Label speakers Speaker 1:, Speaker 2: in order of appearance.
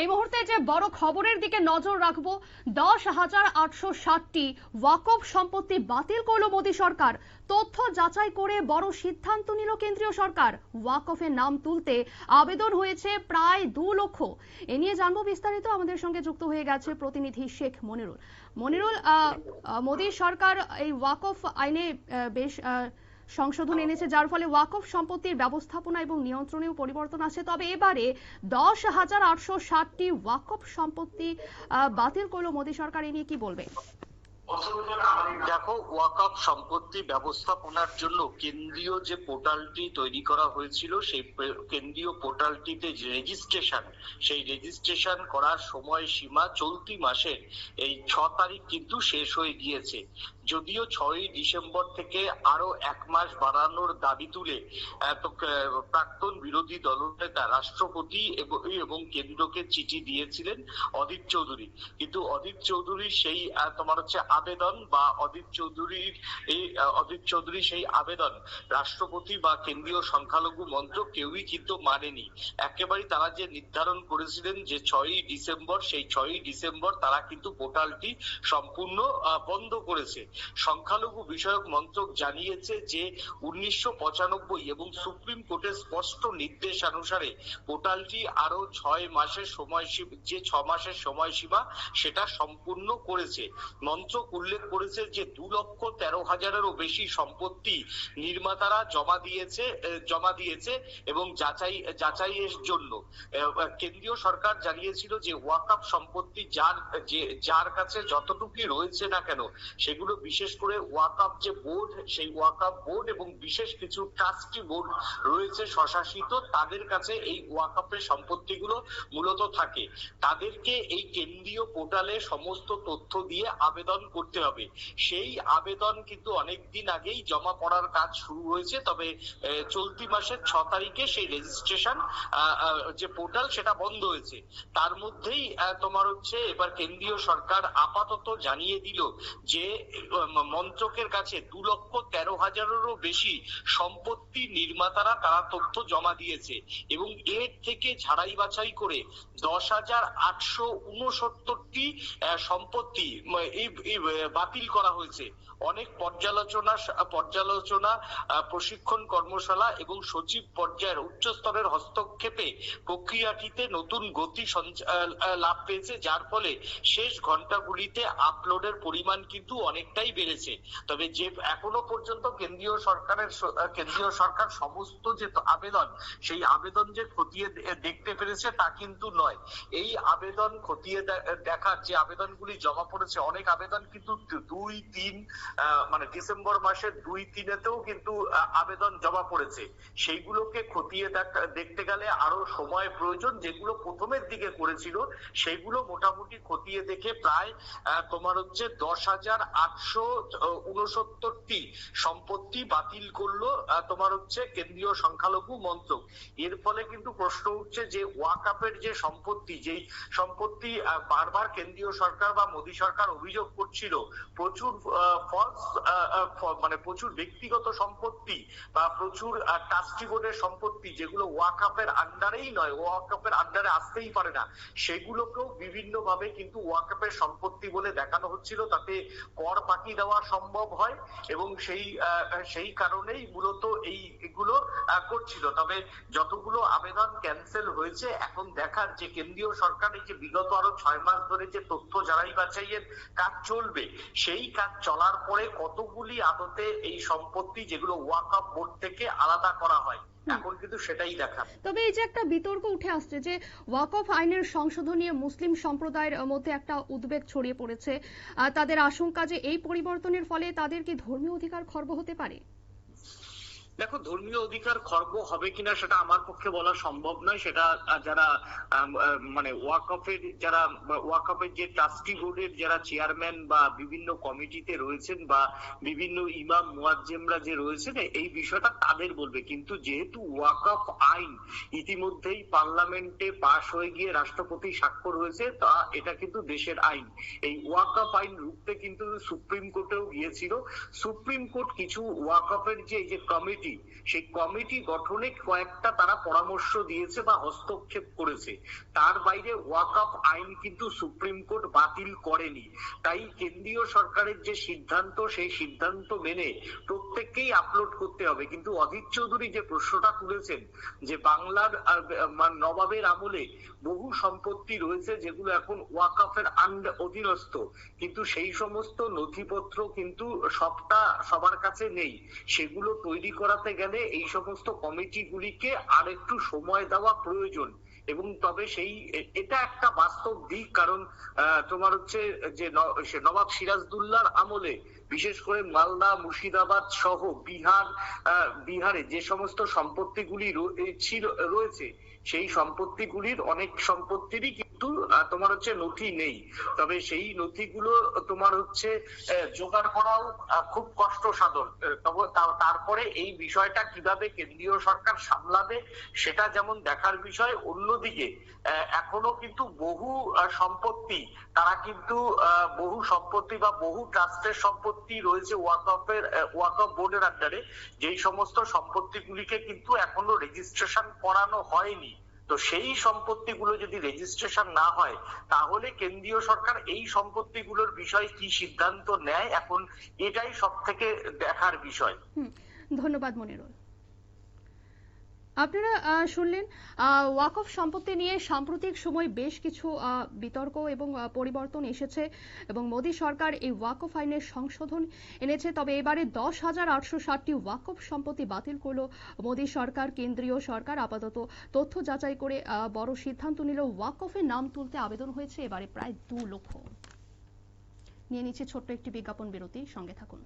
Speaker 1: এই মুহূর্তে যে বড় খবরের দিকে নজর রাখব, দশ হাজার আটশো ষাটটি ওয়াকফ সম্পত্তি বাতিল করল মোদী সরকার। তথ্য যাচাই করে বড় সিদ্ধান্ত নিল কেন্দ্রীয় সরকার। ওয়াকফের নাম তুলতে আবেদন হয়েছে প্রায় দু লক্ষ। এ নিয়ে জানব বিস্তারিত আমাদের সঙ্গে যুক্ত হয়ে গেছে প্রতিনিধি শেখ মনিরুল। মনিরুল মোদী সরকার এই ওয়াকফ আইনে বেশ সংশোধন এনেছে, যার ফলে ওয়াকফ সম্পত্তির ব্যবস্থাপনা এবং নিয়ন্ত্রণেও পরিবর্তন আসে। তবে এবারে দশ হাজার আটশো ষাটটি ওয়াকফ সম্পত্তি বাতিল করল মোদী সরকার। এ নিয়ে কি বলবে
Speaker 2: দেখো ওয়াকআপ সম্পত্তি ব্যবস্থাপনার জন্য কেন্দ্রীয় যে পোর্টালটি তৈরি করা হয়েছিল, সেই কেন্দ্রীয় পোর্টালটিতে যে রেজিস্ট্রেশন, সেই রেজিস্ট্রেশন করার সময় সীমা চলতি মাসের এই ছ তারিখ কিন্তু শেষ হয়ে গিয়েছে। যদিও ছয়ই ডিসেম্বর থেকে আরও এক মাস বাড়ানোর দাবি তুলে প্রাক্তন বিরোধী দলনেতা রাষ্ট্রপতি এবং কেন্দ্রকে চিঠি দিয়েছিলেন অদিত চৌধুরী। কিন্তু অদিত চৌধুরীর সেই তোমার হচ্ছে আবেদন বা অদিত চৌধুরীর এই অদিত চৌধুরী সেই আবেদন রাষ্ট্রপতি বা কেন্দ্রীয় সংখ্যালঘু মন্ত্র কেউই কিন্তু মানেনি। একেবারেই তারা যে নির্ধারণ করেছিলেন যে ছয়ই ডিসেম্বর, সেই ছয়ই ডিসেম্বর তারা কিন্তু পোর্টালটি সম্পূর্ণ বন্ধ করেছে। সংখ্যালঘু বিষয়ক মন্ত্রক জানিয়েছে যে উনিশশো পঁচানব্বই এবং সুপ্রিম কোর্টের স্পষ্ট নির্দেশানুসারে পোর্টালটি আরও ছয় মাসের সময়সীমা, যে ছ মাসের সময়সীমা সেটা সম্পূর্ণ করেছে। মন্ত্রক উল্লেখ করেছে যে দু লক্ষ তেরো হাজারেরও বেশি সম্পত্তি নির্মাতারা জমা দিয়েছে জমা দিয়েছে এবং যাচাই, যাচাইয়ের জন্য। কেন্দ্রীয় সরকার জানিয়েছিল যে ওয়াকআপ সম্পত্তি যার, যে, যার কাছে যতটুকুই রয়েছে না কেন সেগুলো বিশেষ করে ওয়াকআপ যে বোর্ড, সেই ওয়াকআপ বোর্ড এবং বিশেষ কিছু ট্রাস্টি বোর্ড রয়েছে স্বশাসিত, তাদের কাছে এই ওয়াকআপের সম্পত্তিগুলো মূলত থাকে। তাদেরকে এই কেন্দ্রীয় পোর্টালে সমস্ত তথ্য দিয়ে আবেদন করতে হবে। সেই আবেদন কিন্তু অনেক দিন আগেই জমা পড়ার কাজ শুরু হয়েছে, তবে চলতি মাসের ছ তারিখে সেই রেজিস্ট্রেশন যে পোর্টাল সেটা বন্ধ হয়েছে। তার মধ্যেই তোমার হচ্ছে এবার কেন্দ্রীয় সরকার আপাতত জানিয়ে দিল যে মন্ত্রকের কাছে দু লক্ষ তেরো হাজারেরও বেশি সম্পত্তি নির্মাতারা তারা তথ্য জমা দিয়েছে এবং এর থেকে ঝাড়াই বাছাই করে দশ হাজার আটশো উনসত্তরটি সম্পত্তি বাতিল করা হয়েছে। অনেক পর্যালোচনা পর্যালোচনা প্রশিক্ষণ কর্মশালা এবং সচিব পর্যায়ের উচ্চ স্তরের হস্তক্ষেপে প্রক্রিয়াটিতে নতুন গতি লাভ পেয়েছে, যার ফলে শেষ ঘন্টাগুলিতে আপলোডের পরিমাণ কিন্তু অনেকটাই বেড়েছে। তবে যে এখনও পর্যন্ত কেন্দ্রীয় সরকারের কেন্দ্রীয় সরকার সমস্ত যে আবেদন, সেই আবেদন যে খতিয়ে দেখতে পেরেছে তা কিন্তু নয়। এই আবেদন খতিয়ে দেখার যে আবেদনগুলি জমা পড়েছে, অনেক আবেদন কিন্তু দুই, তিন মানে ডিসেম্বর মাসের দুই তিনেতেও কিন্তু আবেদন জমা পড়েছে। সেইগুলোকে খতিয়ে দেখতে গেলে আরও সময় প্রয়োজন। যেগুলো প্রথমের দিকে করেছিল সেগুলো মোটামুটি খতিয়ে দেখে প্রায় তোমার হচ্ছে দশ হাজার আটশো উনসত্তরটি সম্পত্তি বাতিল করল তোমার হচ্ছে কেন্দ্রীয় সংখ্যালঘু মন্ত্রক। এর ফলে কিন্তু প্রশ্ন উঠছে যে ওয়াকাপের যে সম্পত্তি, যেই সম্পত্তি বারবার কেন্দ্রীয় সরকার বা মোদী সরকার অভিযোগ করছিল, প্রচুর ফলস মানে প্রচুর ব্যক্তিগত সম্পত্তি বা প্রচুর ট্রাস্টি সম্পত্তি, যেগুলো ওয়াকাপের আন্ডারেই নয়, ওয়াকাপের আন্ডারে আসতেই পারে না, সেগুলোকেও বিভিন্ন ভাবে কিন্তু ওয়াকাপের সম্পত্তি বলে দেখানো হচ্ছিল। তাতে কর বাকি দেওয়া সম্ভব হয় এবং সেই সেই কারণেই মূলত এই এগুলো করছিল। তবে যতগুলো আবেদন ক্যান্সেল হয়েছে, এখন দেখার যে কেন্দ্রীয় সরকার এই যে বিগত আরও ছয় মাস ধরে যে তথ্য যারাই বাছাইয়ের কাজ চলবে, সেই কাজ চলার পরে কতগুলি আদতে এই সম্পত্তি যেগুলো ওয়াকআপ বোর্ড থেকে আলাদা করা হয় এখন কিন্তু সেটাই দেখা
Speaker 1: তবে এই যে একটা বিতর্ক উঠে আসছে যে ওয়াকফ আইনের সংশোধন নিয়ে মুসলিম সম্প্রদায়ের মধ্যে একটা উদ্বেগ ছড়িয়ে পড়েছে। আহ, তাদের আশঙ্কা যে এই পরিবর্তনের ফলে তাদের কি ধর্মীয় অধিকার খর্ব হতে পারে?
Speaker 2: দেখো, ধর্মীয় অধিকার খর্ব হবে কিনা সেটা আমার পক্ষে বলা সম্ভব নয়। সেটা যারা মানে ওয়াকফের যারা ওয়াকফের যে ট্রাস্টি বোর্ডের যারা চেয়ারম্যান বা বিভিন্ন কমিটিতে রয়েছেন বা বিভিন্ন ইমাম মুয়াজ্জেমরা যে রয়েছেন এই বিষয়টা তাদের বলবে। কিন্তু যেহেতু ওয়াকফ আইন ইতিমধ্যেই পার্লামেন্টে পাশ হয়ে গিয়ে রাষ্ট্রপতি স্বাক্ষর হয়েছে, তা এটা কিন্তু দেশের আইন। এই ওয়াকফ আইন রুখতে কিন্তু সুপ্রিম কোর্টেও গিয়েছিল। সুপ্রিম কোর্ট কিছু ওয়াকফের যে যে কমিটি কমিটি, সেই কমিটি গঠনে কয়েকটা তারা পরামর্শ দিয়েছে বা হস্তক্ষেপ করেছে। তার বাইরে ওয়াকআপ আইন কিন্তু সুপ্রিম কোর্ট বাতিল করেনি। তাই কেন্দ্রীয় সরকারের যে সিদ্ধান্ত, সেই সিদ্ধান্ত মেনে প্রত্যেককেই আপলোড করতে হবে। কিন্তু অধীর চৌধুরী যে প্রশ্নটা তুলেছেন যে বাংলার নবাবের আমলে বহু সম্পত্তি রয়েছে যেগুলো এখন ওয়াকআফের আন্ড- অধীনস্থ, কিন্তু সেই সমস্ত নথিপত্র কিন্তু সবটা সবার কাছে নেই। সেগুলো তৈরি করাতে গেলে এই সমস্ত কমিটিগুলিকে আর একটু সময় দেওয়া প্রয়োজন। এবং তবে সেই এটা একটা বাস্তব দিক, কারণ তোমার হচ্ছে যে নবাব সিরাজদুল্লাহর আমলে, বিশেষ করে মালদা, মুর্শিদাবাদ সহ বিহার বিহারে যে সমস্ত সম্পত্তিগুলি রয়েছে, সেই সম্পত্তিগুলির অনেক সম্পত্তিরই কিন্তু তোমার হচ্ছে নথি নেই। তবে সেই নথিগুলো তোমার হচ্ছে জোগাড় করাও খুব কষ্ট সাধন তবে তারপরে এই বিষয়টা কীভাবে কেন্দ্রীয় সরকার সামলাবে, সেটা যেমন দেখার বিষয়, অন্যদিকে এখনও কিন্তু বহু সম্পত্তি, তারা কিন্তু বহু সম্পত্তি বা বহু ট্রাস্টের সম্পত্তি রয়েছে ওয়াকফের ওয়াকফ বোর্ডের আন্ডারে যেই সমস্ত সম্পত্তিগুলিকে কিন্তু এখনও রেজিস্ট্রেশন করানো হয়নি। তো সেই সম্পত্তিগুলো যদি রেজিস্ট্রেশন না হয়, তাহলে কেন্দ্রীয় সরকার এই সম্পত্তিগুলোর বিষয়ে কি সিদ্ধান্ত নেয়? এখন এটাই সব থেকে দেখার বিষয়।
Speaker 1: ধন্যবাদ মনিরুল। আপনারা শুনলেন ওয়াকফ সম্পত্তি নিয়ে সাম্প্রতিক সময় বেশ কিছু বিতর্ক এবং পরিবর্তন এসেছে এবং মোদী সরকার এই ওয়াকফ আইনের সংশোধন এনেছে। তবে এবারে দশ হাজার আটশো ষাটটি ওয়াকফ সম্পত্তি বাতিল করল মোদী সরকার, কেন্দ্রীয় সরকার। আপাতত তথ্য যাচাই করে বড় সিদ্ধান্ত নিল ওয়াকফের নাম তুলতে আবেদন হয়েছে এবারে প্রায় দু লক্ষ। নিয়ে নিচ্ছে ছোট্ট একটি বিজ্ঞাপন বিরতি, সঙ্গে থাকুন।